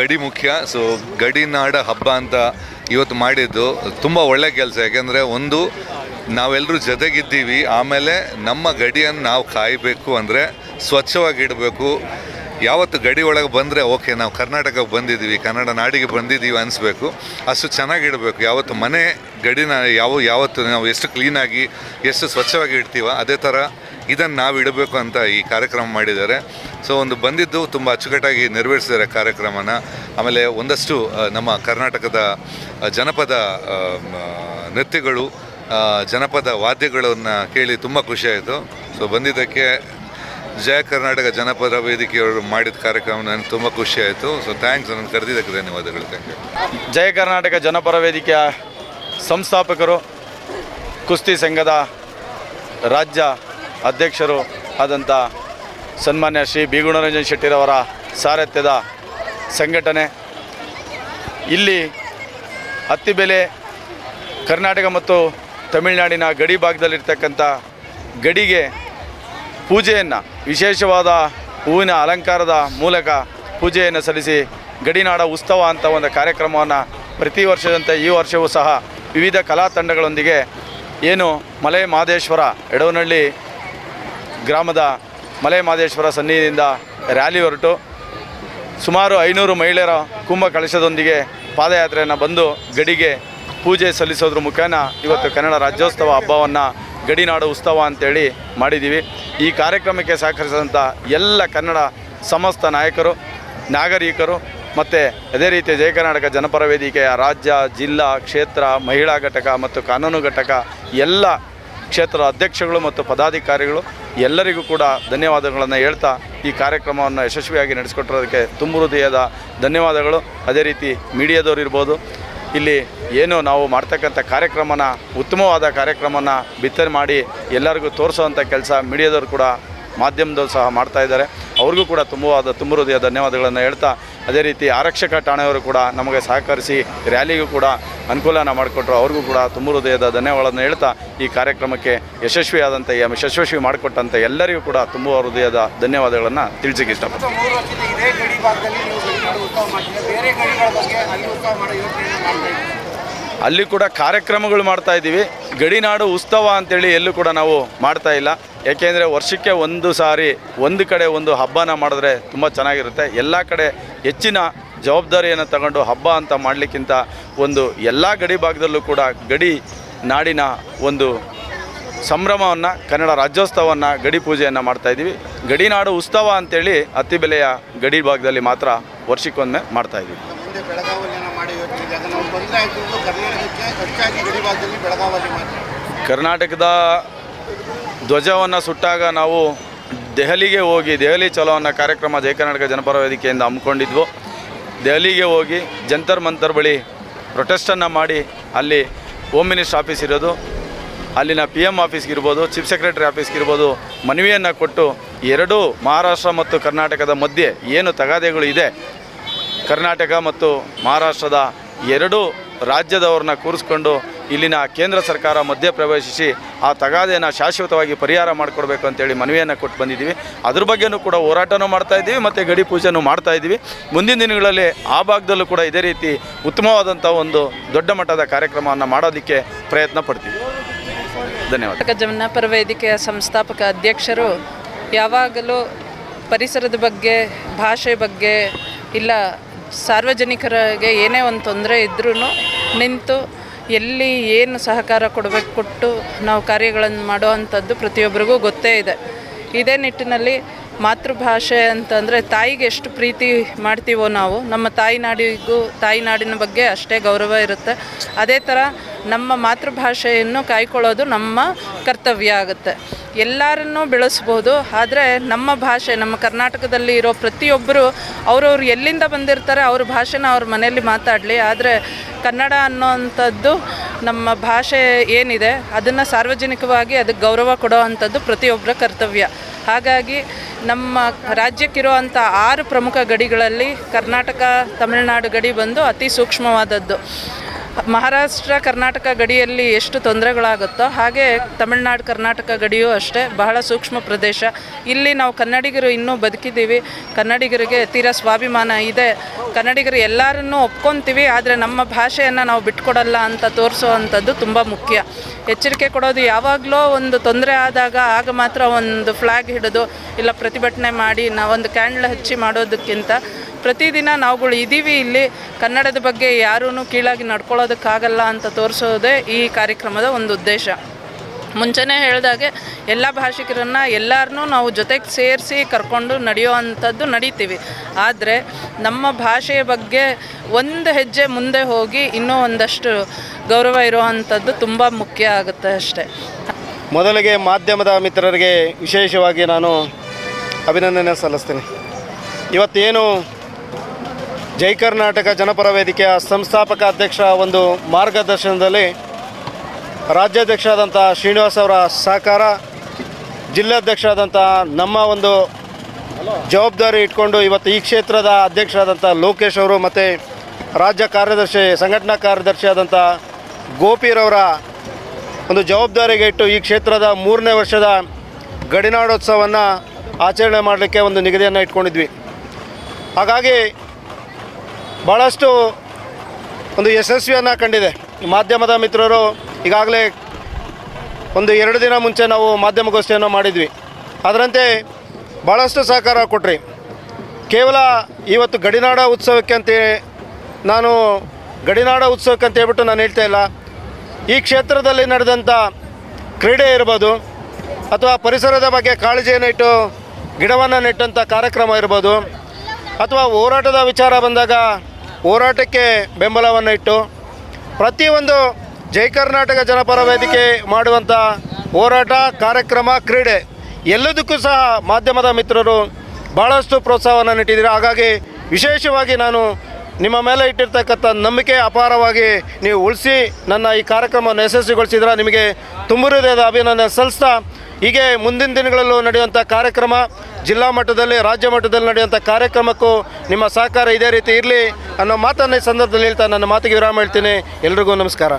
ಗಡಿ ಮುಖ್ಯ. ಸೊ ಗಡಿನಾಡ ಹಬ್ಬ ಅಂತ ಇವತ್ತು ಮಾಡಿದ್ದು ತುಂಬ ಒಳ್ಳೆ ಕೆಲಸ. ಯಾಕೆಂದರೆ ಒಂದು ನಾವೆಲ್ಲರೂ ಜೊತೆಗಿದ್ದೀವಿ. ಆಮೇಲೆ ನಮ್ಮ ಗಡಿಯನ್ನು ನಾವು ಕಾಯಬೇಕು ಅಂದರೆ ಸ್ವಚ್ಛವಾಗಿ ಇಡಬೇಕು ಯಾವತ್ತು ಗಡಿ ಒಳಗೆ ಬಂದರೆ, ಓಕೆ, ನಾವು ಕರ್ನಾಟಕಕ್ಕೆ ಬಂದಿದ್ದೀವಿ, ಕನ್ನಡ ನಾಡಿಗೆ ಬಂದಿದ್ದೀವಿ ಅನಿಸ್ಬೇಕು. ಅಷ್ಟು ಚೆನ್ನಾಗಿಡಬೇಕು ಯಾವತ್ತು ಮನೆ ಗಡಿನ ಯಾವ, ಯಾವತ್ತು ನಾವು ಎಷ್ಟು ಕ್ಲೀನಾಗಿ ಎಷ್ಟು ಸ್ವಚ್ಛವಾಗಿ ಇಡ್ತೀವ ಅದೇ ಥರ ಇದನ್ನು ನಾವು ಇಡಬೇಕು ಅಂತ ಈ ಕಾರ್ಯಕ್ರಮ ಮಾಡಿದ್ದಾರೆ. ಸೊ, ಒಂದು ಬಂದಿದ್ದು ತುಂಬ ಅಚ್ಚುಕಟ್ಟಾಗಿ ನೆರವೇರಿಸಿದ್ದಾರೆ ಕಾರ್ಯಕ್ರಮನ. ಆಮೇಲೆ ಒಂದಷ್ಟು ನಮ್ಮ ಕರ್ನಾಟಕದ ಜನಪದ ನೃತ್ಯಗಳು ಜನಪದ ವಾದ್ಯಗಳನ್ನು ಕೇಳಿ ತುಂಬ ಖುಷಿಯಾಯಿತು. ಸೊ, ಬಂದಿದ್ದಕ್ಕೆ ಜಯ ಕರ್ನಾಟಕ ಜನಪದ ವೇದಿಕೆಯವರು ಮಾಡಿದ ಕಾರ್ಯಕ್ರಮ ನನಗೆ ತುಂಬ ಖುಷಿಯಾಯಿತು ಸೊ ಥ್ಯಾಂಕ್ಸ್ ನನ್ನ ಕರೆದಿದ್ದಕ್ಕೆ ಧನ್ಯವಾದಗಳು. ಥ್ಯಾಂಕ್ ಯು ಜಯ ಕರ್ನಾಟಕ ಜನಪರ ವೇದಿಕೆಯ ಸಂಸ್ಥಾಪಕರು, ಕುಸ್ತಿ ಸಂಘದ ರಾಜ್ಯ ಅಧ್ಯಕ್ಷರು ಆದಂಥ ಸನ್ಮಾನ್ಯ ಶ್ರೀ ಬಿ ಗುಣರಂಜನ್ ಶೆಟ್ಟಿರವರ ಸಾರಥ್ಯದ ಸಂಘಟನೆ. ಇಲ್ಲಿ ಹತ್ತಿಬೆಲೆ ಕರ್ನಾಟಕ ಮತ್ತು ತಮಿಳುನಾಡಿನ ಗಡಿ ಭಾಗದಲ್ಲಿರ್ತಕ್ಕಂಥ ಗಡಿಗೆ ಪೂಜೆಯನ್ನು, ವಿಶೇಷವಾದ ಹೂವಿನ ಅಲಂಕಾರದ ಮೂಲಕ ಪೂಜೆಯನ್ನು ಸಲ್ಲಿಸಿ ಗಡಿನಾಡ ಉತ್ಸವ ಅಂತ ಒಂದು ಕಾರ್ಯಕ್ರಮವನ್ನು ಪ್ರತಿ ವರ್ಷದಂತೆ ಈ ವರ್ಷವೂ ಸಹ ವಿವಿಧ ಕಲಾ ತಂಡಗಳೊಂದಿಗೆ ಏನು ಮಲೆ ಮಹದೇಶ್ವರ ಎಡವನಹಳ್ಳಿ ಗ್ರಾಮದ ಮಲೆ ಮಹದೇಶ್ವರ ಸನ್ನಿಧಿಯಿಂದ ರ್ಯಾಲಿ ಹೊರಟು. ಸುಮಾರು ಐನೂರು ಮಹಿಳೆಯರ ಕುಂಭ ಕಳಶದೊಂದಿಗೆ ಪಾದಯಾತ್ರೆಯನ್ನು ಬಂದು ಗಡಿಗೆ ಪೂಜೆ ಸಲ್ಲಿಸೋದ್ರ ಮುಖೇನ ಇವತ್ತು ಕನ್ನಡ ರಾಜ್ಯೋತ್ಸವ ಹಬ್ಬವನ್ನು ಗಡಿನಾಡು ಉತ್ಸವ ಅಂತೇಳಿ ಮಾಡಿದ್ದೀವಿ. ಈ ಕಾರ್ಯಕ್ರಮಕ್ಕೆ ಸಹಕರಿಸಿದಂಥ ಎಲ್ಲ ಕನ್ನಡ ಸಮಸ್ತ ನಾಯಕರು, ನಾಗರಿಕರು ಮತ್ತು ಅದೇ ರೀತಿ ಜಯ ಕರ್ನಾಟಕ ಜನಪರ ವೇದಿಕೆಯ ರಾಜ್ಯ, ಜಿಲ್ಲಾ, ಕ್ಷೇತ್ರ, ಮಹಿಳಾ ಘಟಕ ಮತ್ತು ಕಾನೂನು ಘಟಕ ಎಲ್ಲ ಕ್ಷೇತ್ರದ ಅಧ್ಯಕ್ಷಗಳು ಮತ್ತು ಪದಾಧಿಕಾರಿಗಳು ಎಲ್ಲರಿಗೂ ಕೂಡ ಧನ್ಯವಾದಗಳನ್ನು ಹೇಳ್ತಾ ಈ ಕಾರ್ಯಕ್ರಮವನ್ನು ಯಶಸ್ವಿಯಾಗಿ ನಡೆಸಿಕೊಟ್ಟಿರೋದಕ್ಕೆ ತುಂಬ ಹೃದಯದ ಧನ್ಯವಾದಗಳು. ಅದೇ ರೀತಿ ಮೀಡಿಯಾದವ್ರು ಇರ್ಬೋದು ಇಲ್ಲಿ ಏನು ನಾವು ಮಾಡ್ತಕ್ಕಂಥ ಕಾರ್ಯಕ್ರಮನ, ಉತ್ತಮವಾದ ಕಾರ್ಯಕ್ರಮನ ಬಿತ್ತನೆ ಮಾಡಿ ಎಲ್ಲರಿಗೂ ತೋರಿಸೋವಂಥ ಕೆಲಸ ಮೀಡಿಯಾದವರು ಕೂಡ ಮಾಧ್ಯಮದವರು ಸಹ ಮಾಡ್ತಾ ಇದ್ದಾರೆ. ಅವ್ರಿಗೂ ಕೂಡ ತುಂಬವಾದ ತುಂಬ ಹೃದಯ ಧನ್ಯವಾದಗಳನ್ನು ಹೇಳ್ತಾ, ಅದೇ ರೀತಿ ಆರಕ್ಷಕ ಠಾಣೆಯವರು ಕೂಡ ನಮಗೆ ಸಹಕರಿಸಿ ರ್ಯಾಲಿಗೂ ಕೂಡ ಅನುಕೂಲನ ಮಾಡಿಕೊಟ್ರು. ಅವ್ರಿಗೂ ಕೂಡ ತುಂಬ ಹೃದಯದ ಧನ್ಯವಾದಗಳನ್ನು ಹೇಳ್ತಾ, ಈ ಕಾರ್ಯಕ್ರಮಕ್ಕೆ ಯಶಸ್ವಿಯಾದಂಥ ಯಶಸ್ವಿ ಮಾಡಿಕೊಟ್ಟಂಥ ಎಲ್ಲರಿಗೂ ಕೂಡ ತುಂಬ ಹೃದಯದ ಧನ್ಯವಾದಗಳನ್ನು ತಿಳಿಸಿಕ್ಕೆ ಇಷ್ಟಪಡ್ತೀನಿ. ಅಲ್ಲಿ ಕೂಡ ಕಾರ್ಯಕ್ರಮಗಳು ಮಾಡ್ತಾ ಇದ್ದೀವಿ. ಗಡಿನಾಡು ಉತ್ಸವ ಅಂತೇಳಿ ಎಲ್ಲೂ ಕೂಡ ನಾವು ಮಾಡ್ತಾ ಇಲ್ಲ. ಏಕೆಂದರೆ ವರ್ಷಕ್ಕೆ ಒಂದು ಸಾರಿ ಒಂದು ಕಡೆ ಒಂದು ಹಬ್ಬನ ಮಾಡಿದ್ರೆ ತುಂಬ ಚೆನ್ನಾಗಿರುತ್ತೆ. ಎಲ್ಲ ಕಡೆ ಹೆಚ್ಚಿನ ಜವಾಬ್ದಾರಿಯನ್ನು ತಗೊಂಡು ಹಬ್ಬ ಅಂತ ಮಾಡಲಿಕ್ಕಿಂತ ಒಂದು ಎಲ್ಲ ಗಡಿ ಭಾಗದಲ್ಲೂ ಕೂಡ ಗಡಿ ನಾಡಿನ ಒಂದು ಸಂಭ್ರಮವನ್ನು, ಕನ್ನಡ ರಾಜ್ಯೋತ್ಸವವನ್ನು, ಗಡಿ ಪೂಜೆಯನ್ನು ಮಾಡ್ತಾ ಇದ್ದೀವಿ. ಗಡಿನಾಡು ಉತ್ಸವ ಅಂತೇಳಿ ಅತ್ತಿಬೆಲೆಯ ಗಡಿ ಭಾಗದಲ್ಲಿ ಮಾತ್ರ ವರ್ಷಕ್ಕೊಮ್ಮೆ ಮಾಡ್ತಾ ಇದ್ದೀವಿ. ಮುಂದೆ ಬೆಳಗಾವಿಯನ್ನು ಮಾಡಿ ಯೋಚನೆ ಅದನ್ನು ತೊಂದರೆ ಕರ್ನಾಟಕಕ್ಕೆ ಹೆಚ್ಚಾಗಿ ಗಡಿ ಭಾಗದಲ್ಲಿ ಬೆಳಗಾವಲ್ಲಿ ಮಾತ್ರ. ಕರ್ನಾಟಕದ ಧ್ವಜವನ್ನು ಸುಟ್ಟಾಗ ನಾವು ದೆಹಲಿಗೆ ಹೋಗಿ, ದೆಹಲಿ ಚಲೋ ಅನ್ನೋ ಕಾರ್ಯಕ್ರಮ ಜಯ ಕರ್ನಾಟಕ ಜನಪರ ವೇದಿಕೆಯಿಂದ ಹಮ್ಮಿಕೊಂಡಿದ್ವು. ದೆಹಲಿಗೆ ಹೋಗಿ ಜಂತರ್ ಮಂತರ್ ಬಳಿ ಪ್ರೊಟೆಸ್ಟನ್ನು ಮಾಡಿ ಅಲ್ಲಿ ಹೋಮ್ ಮಿನಿಸ್ಟರ್ ಆಫೀಸ್ ಇರೋದು, ಅಲ್ಲಿನ ಪಿ ಎಂ ಆಫೀಸ್ಗಿರ್ಬೋದು ಚೀಫ್ ಸೆಕ್ರೆಟರಿ ಆಫೀಸ್ಗೆ ಇರ್ಬೋದು ಮನವಿಯನ್ನು ಕೊಟ್ಟು ಎರಡೂ ಮಹಾರಾಷ್ಟ್ರ ಮತ್ತು ಕರ್ನಾಟಕದ ಮಧ್ಯೆ ಏನು ತಗಾದೆಗಳು ಇದೆ ಕರ್ನಾಟಕ ಮತ್ತು ಮಹಾರಾಷ್ಟ್ರದ ಎರಡೂ ರಾಜ್ಯದವ್ರನ್ನ ಕೂರಿಸ್ಕೊಂಡು ಇಲ್ಲಿನ ಕೇಂದ್ರ ಸರ್ಕಾರ ಮಧ್ಯ ಪ್ರವೇಶಿಸಿ ಆ ತಗಾದೆಯನ್ನು ಶಾಶ್ವತವಾಗಿ ಪರಿಹಾರ ಮಾಡಿಕೊಡ್ಬೇಕು ಅಂತೇಳಿ ಮನವಿಯನ್ನು ಕೊಟ್ಟು ಬಂದಿದ್ದೀವಿ. ಅದ್ರ ಬಗ್ಗೆನೂ ಕೂಡ ಹೋರಾಟನೂ ಮಾಡ್ತಾ ಇದ್ದೀವಿ ಮತ್ತು ಗಡಿ ಪೂಜೆನೂ ಮಾಡ್ತಾ ಇದ್ದೀವಿ. ಮುಂದಿನ ದಿನಗಳಲ್ಲಿ ಆ ಭಾಗದಲ್ಲೂ ಕೂಡ ಇದೇ ರೀತಿ ಉತ್ತಮವಾದಂಥ ಒಂದು ದೊಡ್ಡ ಮಟ್ಟದ ಕಾರ್ಯಕ್ರಮವನ್ನು ಮಾಡೋದಕ್ಕೆ ಪ್ರಯತ್ನ ಪಡ್ತೀವಿ. ಧನ್ಯವಾದ. ಜನಪರ ವೇದಿಕೆಯ ಸಂಸ್ಥಾಪಕ ಅಧ್ಯಕ್ಷರು ಯಾವಾಗಲೂ ಪರಿಸರದ ಬಗ್ಗೆ, ಭಾಷೆ ಬಗ್ಗೆ, ಇಲ್ಲ ಸಾರ್ವಜನಿಕರಿಗೆ ಏನೇ ಒಂದು ತೊಂದರೆ ಇದ್ರೂ ನಿಂತು ಎಲ್ಲಿ ಏನು ಸಹಕಾರ ಕೊಡಬೇಕು ಕೊಟ್ಟು ನಾವು ಕಾರ್ಯಗಳನ್ನು ಮಾಡುವಂಥದ್ದು ಪ್ರತಿಯೊಬ್ಬರಿಗೂ ಗೊತ್ತೇ ಇದೆ. ಇದೇ ನಿಟ್ಟಿನಲ್ಲಿ ಮಾತೃಭಾಷೆ ಅಂತಂದರೆ ತಾಯಿಗೆ ಎಷ್ಟು ಪ್ರೀತಿ ಮಾಡ್ತೀವೋ ನಾವು, ನಮ್ಮ ತಾಯಿನಾಡಿಗೂ ತಾಯಿನಾಡಿನ ಬಗ್ಗೆ ಅಷ್ಟೇ ಗೌರವ ಇರುತ್ತೆ. ಅದೇ ಥರ ನಮ್ಮ ಮಾತೃಭಾಷೆಯನ್ನು ಕಾಯ್ಕೊಳ್ಳೋದು ನಮ್ಮ ಕರ್ತವ್ಯ ಆಗುತ್ತೆ. ಎಲ್ಲರನ್ನೂ ಬೆಳೆಸ್ಬೋದು, ಆದರೆ ನಮ್ಮ ಭಾಷೆ, ನಮ್ಮ ಕರ್ನಾಟಕದಲ್ಲಿ ಇರೋ ಪ್ರತಿಯೊಬ್ಬರು ಅವರವ್ರು ಎಲ್ಲಿಂದ ಬಂದಿರ್ತಾರೆ, ಅವ್ರ ಭಾಷೆನ ಅವ್ರ ಮನೆಯಲ್ಲಿ ಮಾತಾಡಲಿ. ಆದರೆ ಕನ್ನಡ ಅನ್ನೋವಂಥದ್ದು ನಮ್ಮ ಭಾಷೆ ಏನಿದೆ, ಅದನ್ನು ಸಾರ್ವಜನಿಕವಾಗಿ ಅದಕ್ಕೆ ಗೌರವ ಕೊಡೋ ಅಂಥದ್ದು ಪ್ರತಿಯೊಬ್ಬರ ಕರ್ತವ್ಯ. ಹಾಗಾಗಿ ನಮ್ಮ ರಾಜ್ಯಕ್ಕಿರುವಂಥ ಆರು ಪ್ರಮುಖ ಗಡಿಗಳಲ್ಲಿ ಕರ್ನಾಟಕ ತಮಿಳುನಾಡು ಗಡಿ ಬಂದು ಅತಿ ಸೂಕ್ಷ್ಮವಾದದ್ದು. ಮಹಾರಾಷ್ಟ್ರ, ಕರ್ನಾಟಕ ಗಡಿಯಲ್ಲಿ ಎಷ್ಟು ತೊಂದರೆಗಳಾಗುತ್ತೋ ಹಾಗೆ ತಮಿಳ್ನಾಡು, ಕರ್ನಾಟಕ ಗಡಿಯೂ ಅಷ್ಟೇ, ಬಹಳ ಸೂಕ್ಷ್ಮ ಪ್ರದೇಶ. ಇಲ್ಲಿ ನಾವು ಕನ್ನಡಿಗರು ಇನ್ನೂ ಬದುಕಿದ್ದೀವಿ. ಕನ್ನಡಿಗರಿಗೆ ತೀರಾ ಸ್ವಾಭಿಮಾನ ಇದೆ. ಕನ್ನಡಿಗರು ಎಲ್ಲರನ್ನೂ ಒಪ್ಕೊತೀವಿ, ಆದರೆ ನಮ್ಮ ಭಾಷೆಯನ್ನು ನಾವು ಬಿಟ್ಕೊಡಲ್ಲ ಅಂತ ತೋರಿಸುವಂಥದ್ದು ತುಂಬ ಮುಖ್ಯ. ಎಚ್ಚರಿಕೆ ಕೊಡೋದು ಯಾವಾಗಲೋ ಒಂದು ತೊಂದರೆ ಆದಾಗ ಆಗ ಮಾತ್ರ ಒಂದು ಫ್ಲ್ಯಾಗ್ ಹಿಡಿದು, ಇಲ್ಲ ಪ್ರತಿಭಟನೆ ಮಾಡಿ ನಾವೊಂದು ಕ್ಯಾಂಡ್ಲ್ ಹಚ್ಚಿ ಮಾಡೋದಕ್ಕಿಂತ ಪ್ರತಿದಿನ ನಾವುಗಳು ಇದ್ದೀವಿ ಇಲ್ಲಿ. ಕನ್ನಡದ ಬಗ್ಗೆ ಯಾರೂ ಕೀಳಾಗಿ ನಡ್ಕೊಳ್ಳೋದಕ್ಕಾಗಲ್ಲ ಅಂತ ತೋರಿಸೋದೇ ಈ ಕಾರ್ಯಕ್ರಮದ ಒಂದು ಉದ್ದೇಶ. ಮುಂಚೆನೇ ಹೇಳಿದಾಗೆ ಎಲ್ಲ ಭಾಷಿಕರನ್ನು ಎಲ್ಲರನ್ನೂ ನಾವು ಜೊತೆಗೆ ಸೇರಿಸಿ ಕರ್ಕೊಂಡು ನಡೆಯೋ ಅಂಥದ್ದು ನಡೀತೀವಿ. ಆದರೆ ನಮ್ಮ ಭಾಷೆಯ ಬಗ್ಗೆ ಒಂದು ಹೆಜ್ಜೆ ಮುಂದೆ ಹೋಗಿ ಇನ್ನೂ ಒಂದಷ್ಟು ಗೌರವ ಇರುವಂಥದ್ದು ತುಂಬ ಮುಖ್ಯ ಆಗುತ್ತೆ ಅಷ್ಟೇ. ಮೊದಲಿಗೆ ಮಾಧ್ಯಮದ ಮಿತ್ರರಿಗೆ ವಿಶೇಷವಾಗಿ ನಾನು ಅಭಿನಂದನೆ ಸಲ್ಲಿಸ್ತೀನಿ. ಇವತ್ತೇನು ಜೈ ಕರ್ನಾಟಕ ಜನಪರ ವೇದಿಕೆಯ ಸಂಸ್ಥಾಪಕ ಅಧ್ಯಕ್ಷ ಒಂದು ಮಾರ್ಗದರ್ಶನದಲ್ಲಿ ರಾಜ್ಯಾಧ್ಯಕ್ಷ ಆದಂಥ ಶ್ರೀನಿವಾಸ್ ಅವರ ಸಹಕಾರ ಜಿಲ್ಲಾಧ್ಯಕ್ಷ ಆದಂಥ ನಮ್ಮ ಒಂದು ಜವಾಬ್ದಾರಿ ಇಟ್ಕೊಂಡು ಇವತ್ತು ಈ ಕ್ಷೇತ್ರದ ಅಧ್ಯಕ್ಷರಾದಂಥ ಲೋಕೇಶ್ ಅವರು ಮತ್ತು ರಾಜ್ಯ ಕಾರ್ಯದರ್ಶಿ, ಸಂಘಟನಾ ಕಾರ್ಯದರ್ಶಿ ಆದಂಥ ಗೋಪಿರವರ ಒಂದು ಜವಾಬ್ದಾರಿಗೆ ಇಟ್ಟು ಈ ಕ್ಷೇತ್ರದ ಮೂರನೇ ವರ್ಷದ ಗಡಿನಾಡೋತ್ಸವವನ್ನು ಆಚರಣೆ ಮಾಡಲಿಕ್ಕೆ ಒಂದು ನಿಗದಿಯನ್ನು ಇಟ್ಕೊಂಡಿದ್ವಿ. ಹಾಗಾಗಿ ಭಾಳಷ್ಟು ಒಂದು ಯಶಸ್ವಿಯನ್ನು ಕಂಡಿದೆ. ಮಾಧ್ಯಮದ ಮಿತ್ರರು ಈಗಾಗಲೇ ಒಂದು ಎರಡು ದಿನ ಮುಂಚೆ ನಾವು ಮಾಧ್ಯಮಗೋಷ್ಠಿಯನ್ನು ಮಾಡಿದ್ವಿ. ಅದರಂತೆ ಭಾಳಷ್ಟು ಸಹಕಾರ ಕೊಟ್ರಿ. ಕೇವಲ ಇವತ್ತು ಗಡಿನಾಡ ಉತ್ಸವಕ್ಕೆ ಅಂತ ನಾನು ಗಡಿನಾಡ ಉತ್ಸವಕ್ಕೆ ಅಂತ ಹೇಳ್ಬಿಟ್ಟು ನಾನು ಹೇಳ್ತಾ ಇಲ್ಲ. ಈ ಕ್ಷೇತ್ರದಲ್ಲಿ ನಡೆದಂಥ ಕ್ರೀಡೆ ಇರ್ಬೋದು ಅಥವಾ ಪರಿಸರದ ಬಗ್ಗೆ ಕಾಳಜಿಯನ್ನು ಇಟ್ಟು ಗಿಡವನ್ನು ನೆಟ್ಟಂಥ ಕಾರ್ಯಕ್ರಮ ಇರ್ಬೋದು ಅಥವಾ ಹೋರಾಟದ ವಿಚಾರ ಬಂದಾಗ ಹೋರಾಟಕ್ಕೆ ಬೆಂಬಲವನ್ನು ಇಟ್ಟು ಪ್ರತಿಯೊಂದು ಜೈ ಕರ್ನಾಟಕ ಜನಪರ ವೇದಿಕೆ ಮಾಡುವಂಥ ಹೋರಾಟ, ಕಾರ್ಯಕ್ರಮ, ಕ್ರೀಡೆ ಎಲ್ಲದಕ್ಕೂ ಸಹ ಮಾಧ್ಯಮದ ಮಿತ್ರರು ಭಾಳಷ್ಟು ಪ್ರೋತ್ಸಾಹವನ್ನು ನೀಟ್ಟಿದ್ದೀರಿ ಹಾಗಾಗಿ ವಿಶೇಷವಾಗಿ ನಾನು ನಿಮ್ಮ ಮೇಲೆ ಇಟ್ಟಿರ್ತಕ್ಕಂಥ ನಂಬಿಕೆ ಅಪಾರವಾಗಿ ನೀವು ಉಳಿಸಿ ನನ್ನ ಈ ಕಾರ್ಯಕ್ರಮವನ್ನು ಯಶಸ್ವಿಗೊಳಿಸಿದ್ರೆ ನಿಮಗೆ ತುಂಬ ಹೃದಯದ ಅಭಿನಂದನೆ ಸಲ್ಲಿಸ್ತಾ, ಹೀಗೆ ಮುಂದಿನ ದಿನಗಳಲ್ಲೂ ನಡೆಯುವಂಥ ಕಾರ್ಯಕ್ರಮ, ಜಿಲ್ಲಾ ಮಟ್ಟದಲ್ಲಿ, ರಾಜ್ಯ ಮಟ್ಟದಲ್ಲಿ ನಡೆಯುವಂಥ ಕಾರ್ಯಕ್ರಮಕ್ಕೂ ನಿಮ್ಮ ಸಹಕಾರ ಇದೇ ರೀತಿ ಇರಲಿ ಅನ್ನೋ ಮಾತನ್ನು ಈ ಸಂದರ್ಭದಲ್ಲಿ ಹೇಳ್ತಾ ನನ್ನ ಮಾತಿಗೆ ವಿರಾಮ ಹೇಳ್ತೀನಿ. ಎಲ್ರಿಗೂ ನಮಸ್ಕಾರ.